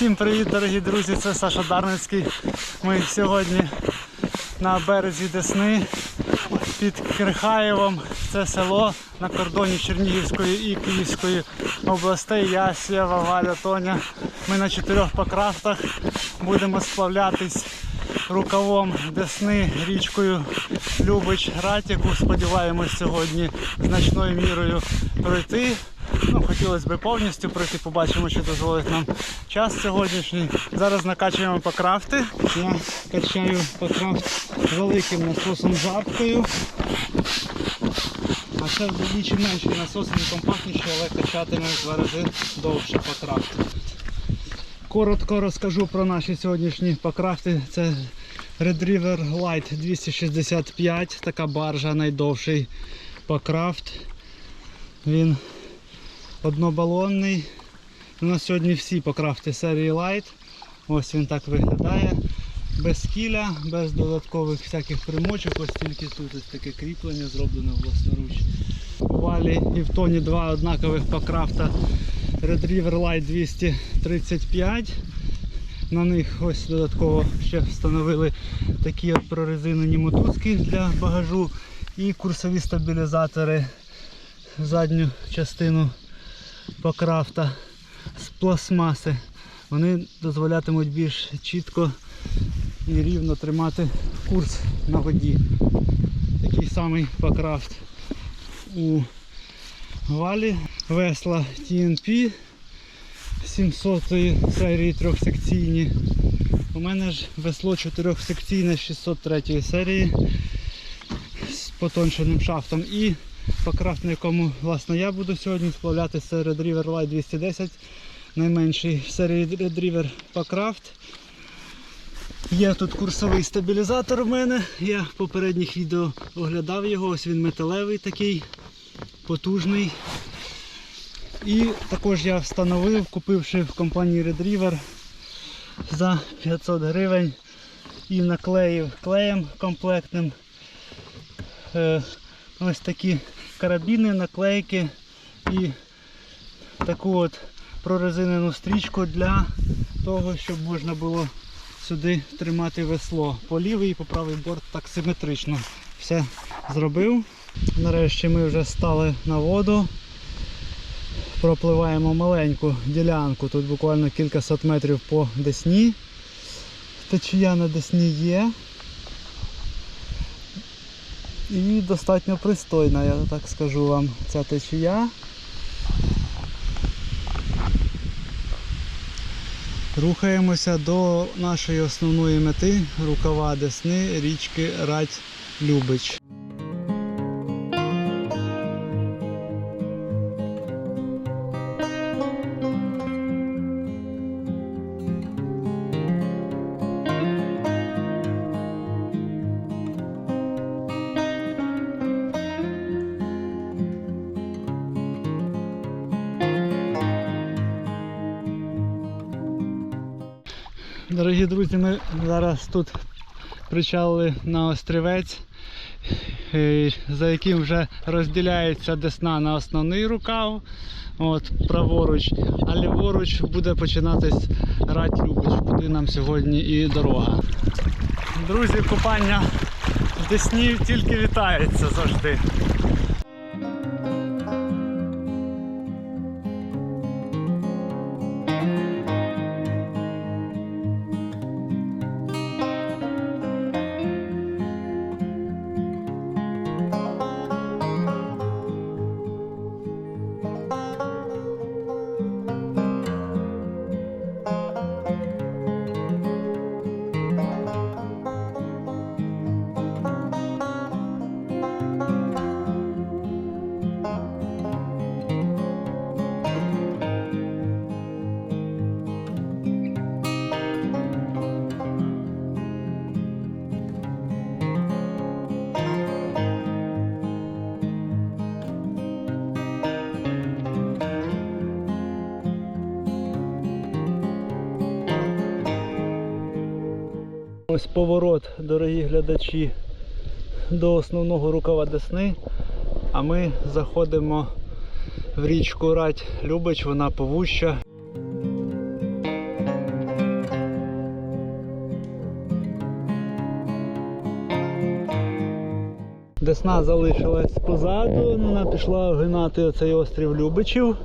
Всім привіт, дорогі друзі! Це Саша Дарницький. Ми сьогодні на березі Десни під Кирхаєвом. Це село на кордоні Чернігівської і Київської областей. Я Сєва, Валя, Тоня. Ми на чотирьох покрафтах будемо сплавлятись рукавом Десни річкою Любич Ратіку. Сподіваємось сьогодні значною мірою пройти. Ну, хотілося б повністю пройти, побачимо, чи дозволить нам час сьогоднішній. Зараз накачуємо покрафти. Я качаю покрафт великим насосом жаркою. А це вдвічі менший насос, він компактніший, але качатиме в два рази довше покрафт. Коротко розкажу про наші сьогоднішні покрафти. Це Red River Light 265, така баржа, найдовший покрафт. Він однобалонний. У нас сьогодні всі покрафти серії Light. Ось він так виглядає. Без кіля, без додаткових всяких примочок, ось тільки тут ось таке кріплення зроблене власноруч. У валі і в тоні два однакових покрафта Red River Light 235. На них ось додатково ще встановили такі от прорезинені мотузки для багажу і курсові стабілізатори задню частину покрафта з пластмаси. Вони дозволятимуть більш чітко і рівно тримати курс на воді. Такий самий покрафт у валі. Весла TNP 700 серії трьохсекційні. У мене ж весло чотирьохсекційне 603 серії з потонченим шафтом. І покрафт, на якому власне я буду сьогодні сплавляти Red River Light 210, найменший Red River покрафт. Є тут курсовий стабілізатор в мене. Я в попередніх відео оглядав його, ось він металевий такий, потужний. І також я встановив, купивши в компанії Red River за 500 гривень і наклеїв клеєм комплектним. Е, ось такі карабіни, наклейки і таку от прорезинену стрічку для того, щоб можна було сюди тримати весло. По лівий і по правий борт так симетрично. Все зробив. Нарешті ми вже стали на воду. Пропливаємо маленьку ділянку. Тут буквально кількасот метрів по Десні. Течія на Десні є. І достатньо пристойна, я так скажу вам, ця течія. Рухаємося до нашої основної мети рукава Десни річки Радь Любич. Зараз тут причалили на острівець, е, за яким вже розділяється десна на основний рукав, от, праворуч, а ліворуч буде починатись Рать Любич, куди нам сьогодні і дорога. Друзі, купання в Десні тільки вітається завжди. Ось поворот, дорогі глядачі, до основного рукава Десни. А ми заходимо в річку Рать Любич, вона повуща. Десна залишилась позаду, вона пішла гинати оцей острів Любичів.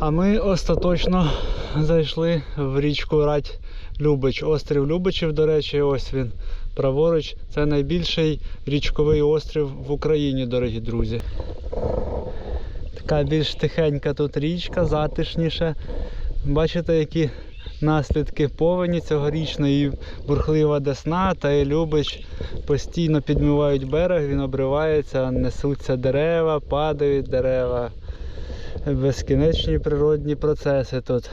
А ми остаточно зайшли в річку Рать. Любич. Острів Любичів, до речі, ось він праворуч. Це найбільший річковий острів в Україні, дорогі друзі. Така більш тихенька тут річка, затишніша. Бачите, які наслідки повені цьогорічної бурхлива десна та і Любич постійно підмивають берег, він обривається, несуться дерева, падають дерева. Безкінечні природні процеси тут.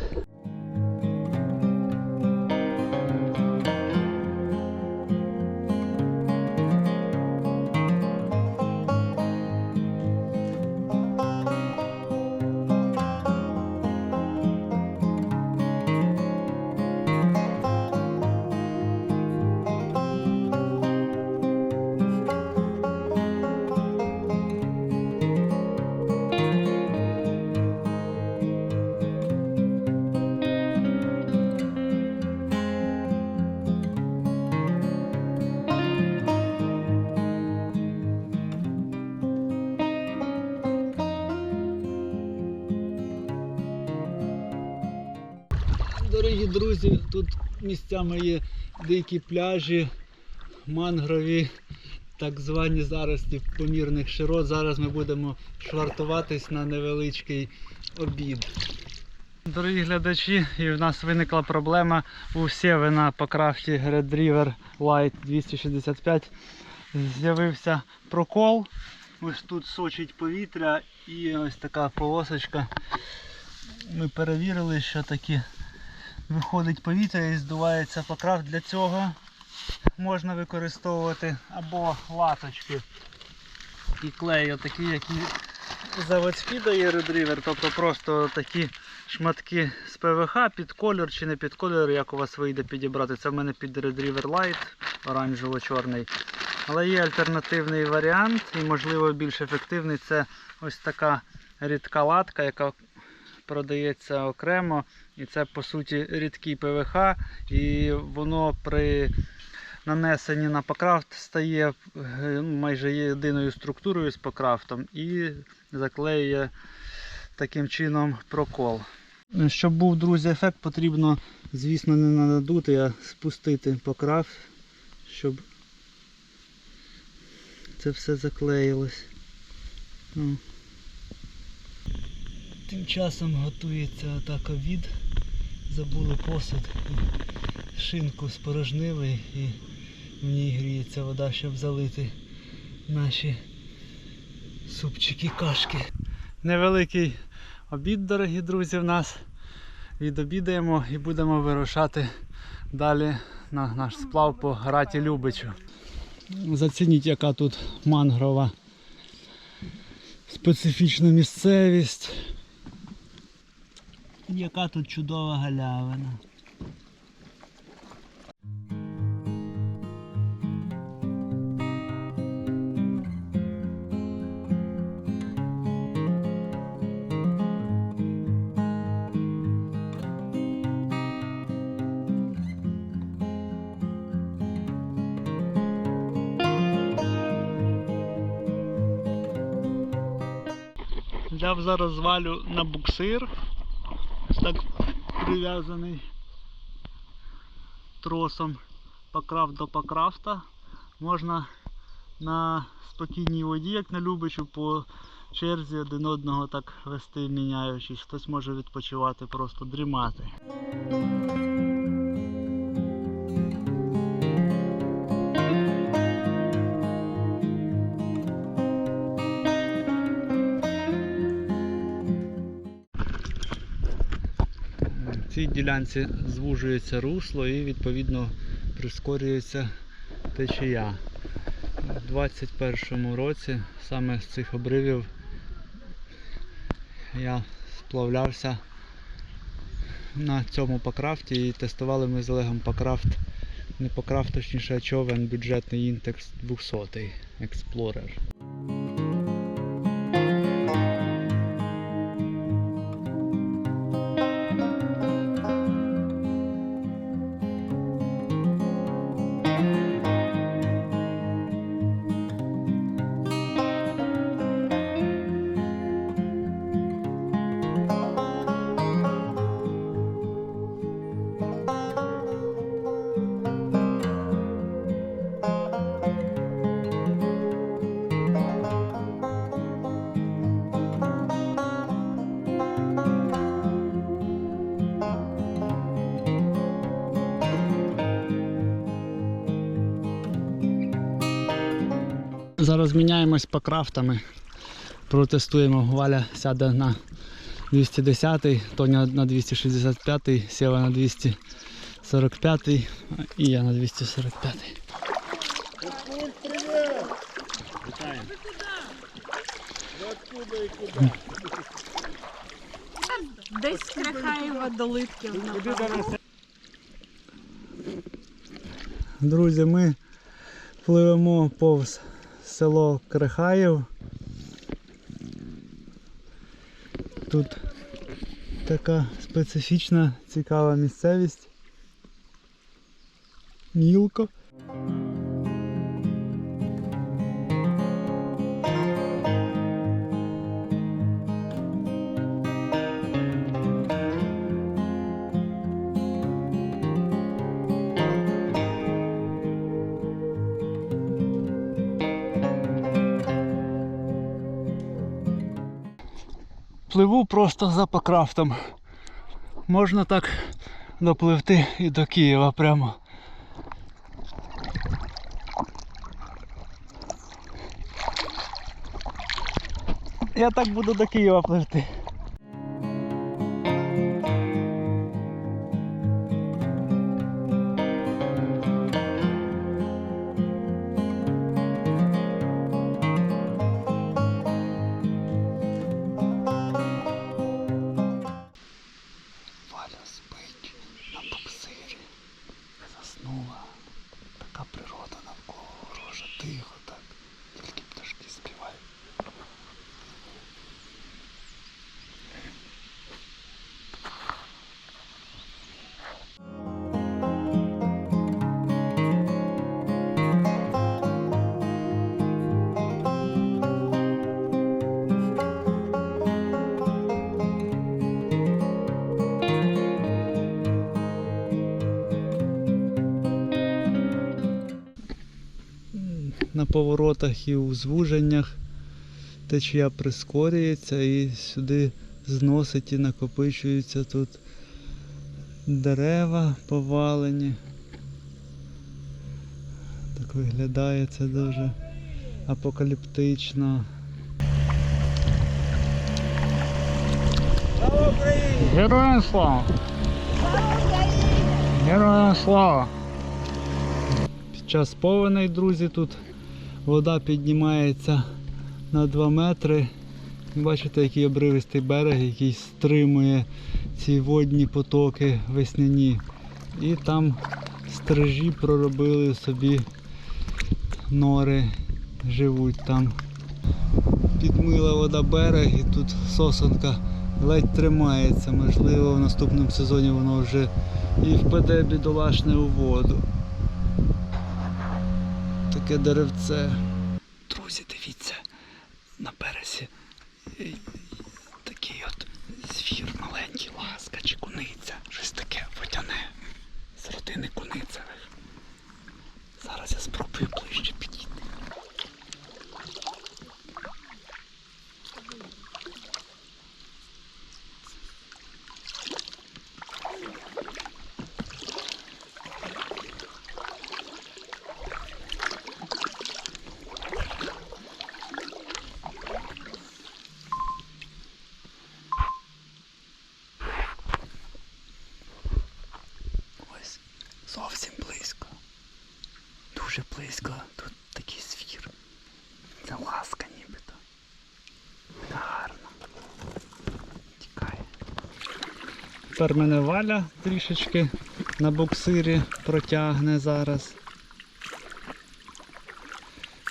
Дорогі друзі, тут місцями є дикі пляжі, мангрові, так звані зарості помірних широт. Зараз ми будемо швартуватись на невеличкий обід. Дорогі глядачі, і в нас виникла проблема у Сєвена по крафті Red River Light 265. З'явився прокол. Ось тут сочить повітря і ось така полосочка. Ми перевірили, що такі виходить повітря і здувається покрав. Для цього можна використовувати або латочки і клей, такі, які заводські дає River, тобто просто такі шматки з ПВХ під колір чи не під колір, як у вас вийде підібрати. Це в мене під River Light, оранжево-чорний. Але є альтернативний варіант і, можливо, більш ефективний. Це ось така рідка латка, яка продається окремо. І це по суті рідкий ПВХ, і воно при нанесенні на покрафт стає е, майже єдиною структурою з покрафтом і заклеює таким чином прокол. Щоб був, друзі, ефект, потрібно, звісно, не надути, а спустити покрафт, щоб це все заклеїлось. Тим часом готується отак обід. Забули посуд. Шинку спорожнили і в ній гріється вода, щоб залити наші супчики кашки. Невеликий обід, дорогі друзі, в нас. Відобідаємо і будемо вирушати далі на наш сплав по Граті Любичу. Зацініть, яка тут мангрова специфічна місцевість. Яка тут чудова галявина. Взяв зараз звалю на буксир. Так прив'язаний тросом покрафт до покрафта. Можна на спокійній воді, як на Любичу, по черзі один одного так вести, міняючись. Хтось може відпочивати, просто дрімати. Цій ділянці звужується русло і відповідно прискорюється течія. У 2021 році саме з цих обривів я сплавлявся на цьому покрафті і тестували ми з Олегом покрафт, не покрафт, точніше, а човен бюджетний інтекс 200 Explorer. Зараз міняємось по крафтами. Протестуємо. Валя сяде на 210, Тоня на 265, Сєва на 245 і я на 245. Десь Крахаєва до напевно. Друзі, ми пливемо повз село Крихаєв. Тут така специфічна, цікава місцевість. Мілко. Пливу просто за покрафтом. Можна так допливти і до Києва прямо. Я так буду до Києва пливти. Тихо поворотах і у звуженнях течія прискорюється і сюди зносить і накопичуються тут дерева повалені. Так виглядає це дуже апокаліптично. Героям слава! Героям слава! Під час повеней, друзі, тут вода піднімається на 2 метри. Бачите, який обривистий берег, який стримує ці водні потоки весняні. І там стрижі проробили собі нори, живуть там. Підмила вода берег і тут сосонка ледь тримається. Можливо, в наступному сезоні воно вже і впаде бідолашне у воду. Таке деревце. Друзі, дивіться, на березі е, такий от звір маленький, ласка чи куниця. Щось таке водяне. З родини куницевих. Зараз я спробую ближче підійти. Ось зовсім близько. Дуже близько. Тут такий звір. Це ласка нібито. Гарно. Тікає. Тепер мене валя трішечки на буксирі протягне зараз.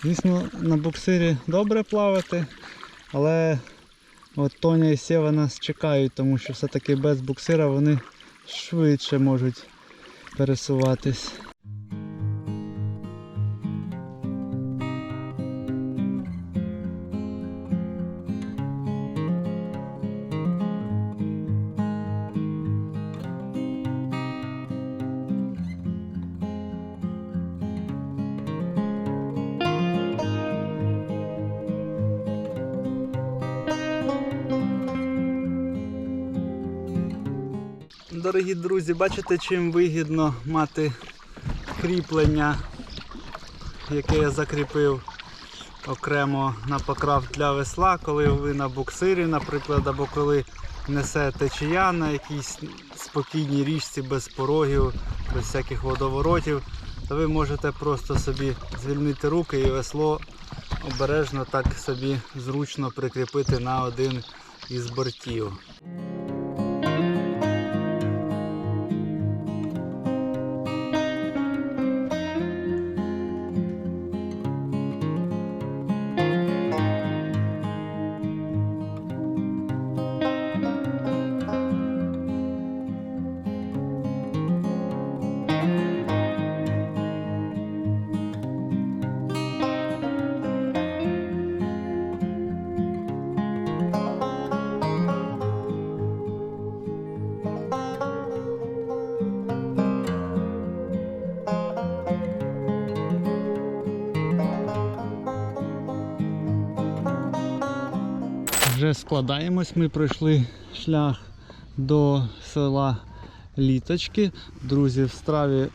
Звісно, на буксирі добре плавати, але от Тоня і Сєва нас чекають, тому що все-таки без буксира вони швидше можуть пересуватись. Дорогі друзі, бачите, чим вигідно мати кріплення, яке я закріпив окремо на покрав для весла, коли ви на буксирі, наприклад, або коли несе течія на якійсь спокійній річці без порогів, без всяких водоворотів, то ви можете просто собі звільнити руки і весло обережно так собі зручно прикріпити на один із бортів. Вже складаємось, ми пройшли шлях до села Літочки. Друзі, в страві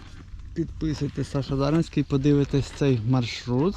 підписуйтесь Саша Дарницький, подивитесь цей маршрут.